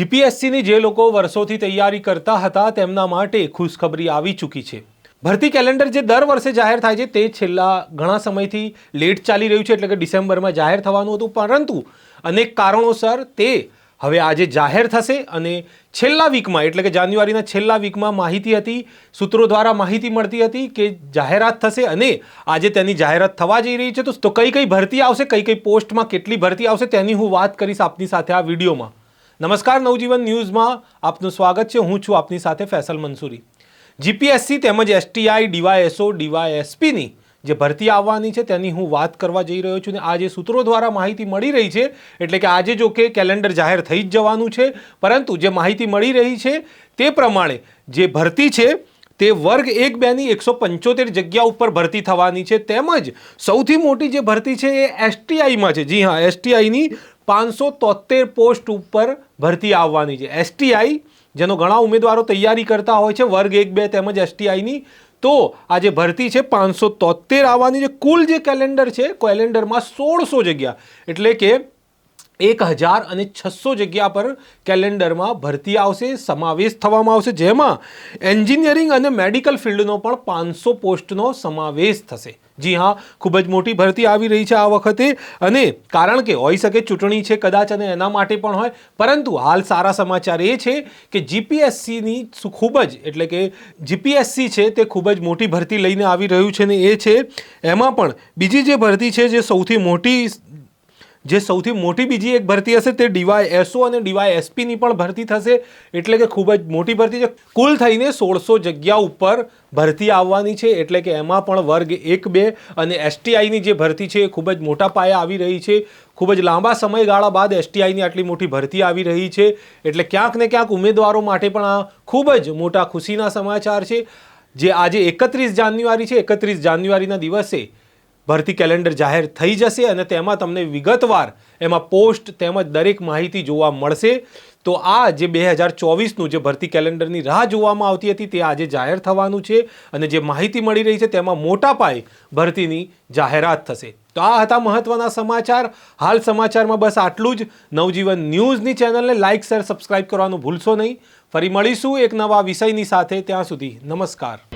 જીપીએસસીની જે લોકો વર્ષોથી તૈયારી કરતા હતા તેમના માટે ખુશખબરી આવી ચૂકી છે. ભરતી કેલેન્ડર જે દર વર્ષે જાહેર થાય છે તે છેલ્લા ઘણા સમયથી લેટ ચાલી રહ્યું છે એટલે કે ડિસેમ્બરમાં જાહેર થવાનું હતું, પરંતુ અનેક કારણોસર તે હવે આજે જાહેર થશે અને છેલ્લા વીકમાં, એટલે કે જાન્યુઆરીના છેલ્લા વીકમાં માહિતી હતી, સૂત્રો દ્વારા માહિતી મળતી હતી કે જાહેરાત થશે અને આજે તેની જાહેરાત થવા જઈ રહી છે. તો કઈ કઈ ભરતી આવશે, કઈ કઈ પોસ્ટમાં કેટલી ભરતી આવશે તેની હું વાત કરીશ આપની સાથે આ વિડીયોમાં. નમસ્કાર નવજીવન ન્યૂઝમાં આપનું સ્વાગત છે. હું છું આપની સાથે ફેસલ મંસૂરી. જીપીએસસી તેમજ એસટીઆઈ ડીવાયએસઓ ડીવાયએસપીની જે ભરતી આવવાની છે તેની હું વાત કરવા જઈ રહ્યો છું ને આ જે સૂત્રો દ્વારા માહિતી મળી રહી છે. એટલે કે આજે જો કે કેલેન્ડર જાહેર થઈ જ જવાનું છે. પરંતુ જે માહિતી મળી રહી છે તે પ્રમાણે જે ભરતી છે તે વર્ગ એક બેની એકસો પંચોતેર જગ્યા ઉપર ભરતી થવાની છે. તેમજ સૌથી મોટી જે ભરતી છે એ એસટીઆઈમાં છે. જી હા, એસટીઆઈની પાંચસો તોતેર પોસ્ટ ઉપર ભરતી આવવાની છે. એસટીઆઈ જેનો ઘણા ઉમેદવારો તૈયારી કરતા હોય છે, વર્ગ એક બે તેમજ એસટીઆઈની. તો આ જે ભરતી છે પાંચસો તોતેર આવવાની છે. કુલ જે કેલેન્ડર છે, કેલેન્ડરમાં સોળસો જગ્યા. એટલે કે એક હજાર અને છસો જગ્યા પર કેલેન્ડરમાં ભરતી આવશે, સમાવેશ થવામાં આવશે. જેમાં એન્જિનિયરિંગ અને મેડિકલ ફિલ્ડનો પણ પાંચસો પોસ્ટનો સમાવેશ થશે. જી હા, ખૂબ જ મોટી ભરતી આવી રહી છે આ વખતે અને કારણ કે હોઈ શકે ચૂંટણી છે કદાચ અને એના માટે પણ હોય, પરંતુ હાલ સારા સમાચાર એ છે કે જીપીએસસીની ખૂબ જ, એટલે કે જીપીએસસી છે તે ખૂબ જ મોટી ભરતી લઈને આવી રહ્યું છે ને એ છે. એમાં પણ બીજી જે ભરતી છે જે સૌથી મોટી જે સૌથી મોટી બીજી એક ભરતી હશે તે ડીવાય એસઓ અને ડીવાય એસપીની પણ ભરતી થશે. એટલે કે ખૂબ જ મોટી ભરતી છે. કુલ થઈને સોળસો જગ્યા ઉપર ભરતી આવવાની છે. એટલે કે એમાં પણ વર્ગ એક, બે અને એસટીઆઈની જે ભરતી છે એ ખૂબ જ મોટા પાયે આવી રહી છે. ખૂબ જ લાંબા સમયગાળા બાદ એસટીઆઈની આટલી મોટી ભરતી આવી રહી છે. એટલે ક્યાંક ને ક્યાંક ઉમેદવારો માટે પણ આ ખૂબ જ મોટા ખુશીના સમાચાર છે. જે આજે એકત્રીસ જાન્યુઆરી છે. એકત્રીસ જાન્યુઆરીના દિવસે ભરતી કેલેન્ડર જાહેર થઈ જશે અને તેમાં તમને વિગતવાર એમાં પોસ્ટ તેમજ દરેક માહિતી જોવા મળશે. તો આ જે બે હજાર ચોવીસનું જે ભરતી કેલેન્ડરની રાહ જોવામાં આવતી હતી, તે આજે જાહેર થવાનું છે અને જે માહિતી મળી રહી છે, તેમાં મોટા પાયે ભરતીની જાહેરાત થશે. તો આ હતા મહત્વના સમાચાર. હાલ સમાચારમાં બસ આટલું જ. નવજીવન ન્યૂઝની ચેનલને લાઇક, શેર, સબસ્ક્રાઇબ કરવાનું ભૂલશો નહીં. ફરી મળીશું એક નવા વિષયની સાથે. ત્યાં સુધી નમસ્કાર.